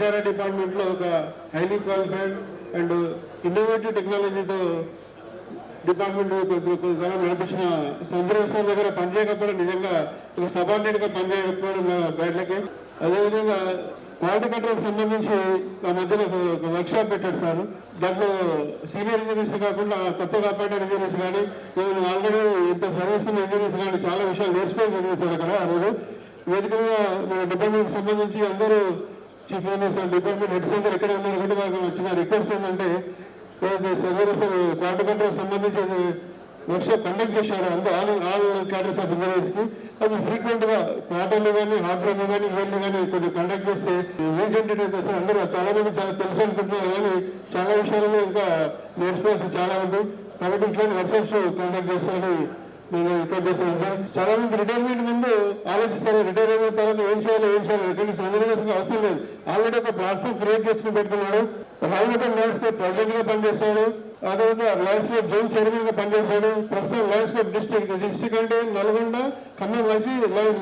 డిపార్ట్మెంట్లో ఒక highly qualified and innovative టెక్నాలజీతో డిపార్ట్మెంట్ కొంతకాలం నడిపించిన సుందరం సార్ దగ్గర పనిచేయకపోవడం నిజంగా ఒక సబార్డినేట్గా పనిచేయకపోవడం బయటకి. అదేవిధంగా క్వాలిటీ కంట్రోల్ సంబంధించి ఆ మధ్యలో ఒక వర్క్ షాప్ పెట్టాడు సార్. దాంట్లో సీనియర్ ఇంజనీర్స్ కాకుండా కొత్తగా అపాయింటెడ్ ఇంజనీర్స్ కానీ నేను ఆల్రెడీ ఇంత సర్వీస్ ఇంజనీర్స్ కానీ చాలా విషయాలు నేర్చుకోవడం జరిగింది సార్ అక్కడ ఆ రోజు. వేదికగా మన డిపార్ట్మెంట్కి సంబంధించి అందరూ chief engineers department head centre ఎక్కడ ఉన్నారు కూడా మాకు వచ్చిన రిక్వెస్ట్ ఏంటంటే సదరసలు క్వార్టర్ కంట్రోల్ సంబంధించి వర్క్షాప్ కండక్ట్ చేశారు. అంతా ఆల్ ఆల్ క్యాడర్స్ ఆఫ్ ఇంజనీర్స్కి అది ఫ్రీక్వెంట్గా క్వార్టర్లో కానీ హాఫ్ కానీ ఇయర్లు కానీ కొద్దిగా కండక్ట్ చేస్తే రీసెంట్ అయితే సార్ అందరూ చాలా మంది చాలా తెలుసు అనుకుంటున్నారు కానీ చాలా విషయాలలో ఇంకా నేర్చుకోవాల్సి చాలా ఉంది. కాబట్టి ఇట్లాంటి వర్క్షాప్స్ కండక్ట్ చేస్తారని నేను రికార్డ్ చేశాను సార్. చాలా మంది రిటైర్మెంట్ ముందు ఆలోచిస్తారు. రిటైర్ ఒక ప్లాట్ఫామ్ క్రియేట్ చేసుకుని పెట్టుకున్నాడు. రాజమండ్రి ల్యాండ్స్కేప్ ప్రెసిడెంట్గా పనిచేస్తాడు తర్వాత ల్యాండ్స్కేప్ జోన్ చైర్మన్గా పనిచేస్తాడు ప్రస్తుతం ల్యాండ్స్కేప్ డిస్ట్రిక్ట్ డిస్ట్రిక్ట్ అంటే నల్గొండ ఖమ్మం వచ్చి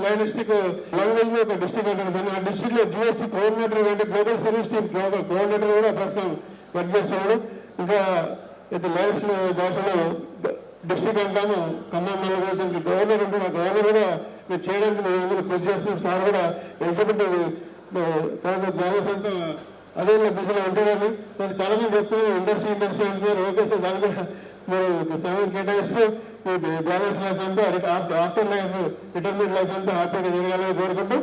లైన్ డిస్ట్రిక్ట్ లాంగ్వేజ్ ఒక డిస్ట్రిక్ట్ అంటారు. ఆ డిస్ట్రిక్ట్లో జిఎస్టీ కోఆర్డినేటర్ అంటే గ్లోబల్ సర్వీస్ టీమ్ కోఆర్డినేటర్ కూడా ప్రస్తుతం వర్క్ చేస్తున్నాడు. ఇంకా అయితే ల్యాండ్స్ భాషలో డిస్ట్రిక్ట్ అంటాము. ఖమ్మం నల్గొండ గవర్నర్ ఉంటుంది ఆ గవర్నర్ కూడా మీరు చేయడానికి మేము కృషి చేస్తున్నాం. సార్ కూడా ఎందుకంటే తర్వాత గ్రామస్ అంతా అదే బిజీలో ఉంటారని మరి చాలా మంది వ్యక్తులు ఇండస్ట్రీ ఇండస్ట్రీ అంటున్నారు ఓకే సార్ దాని కూడా మీరు సమయం కేటాయిస్తూ మీ బ్యాలెన్స్ లైఫ్ అంతా ఆఫ్టర్ లైఫ్ రిటైర్మెంట్ లైఫ్ అంతా హ్యాపీగా జరగాలని కోరుకుంటూ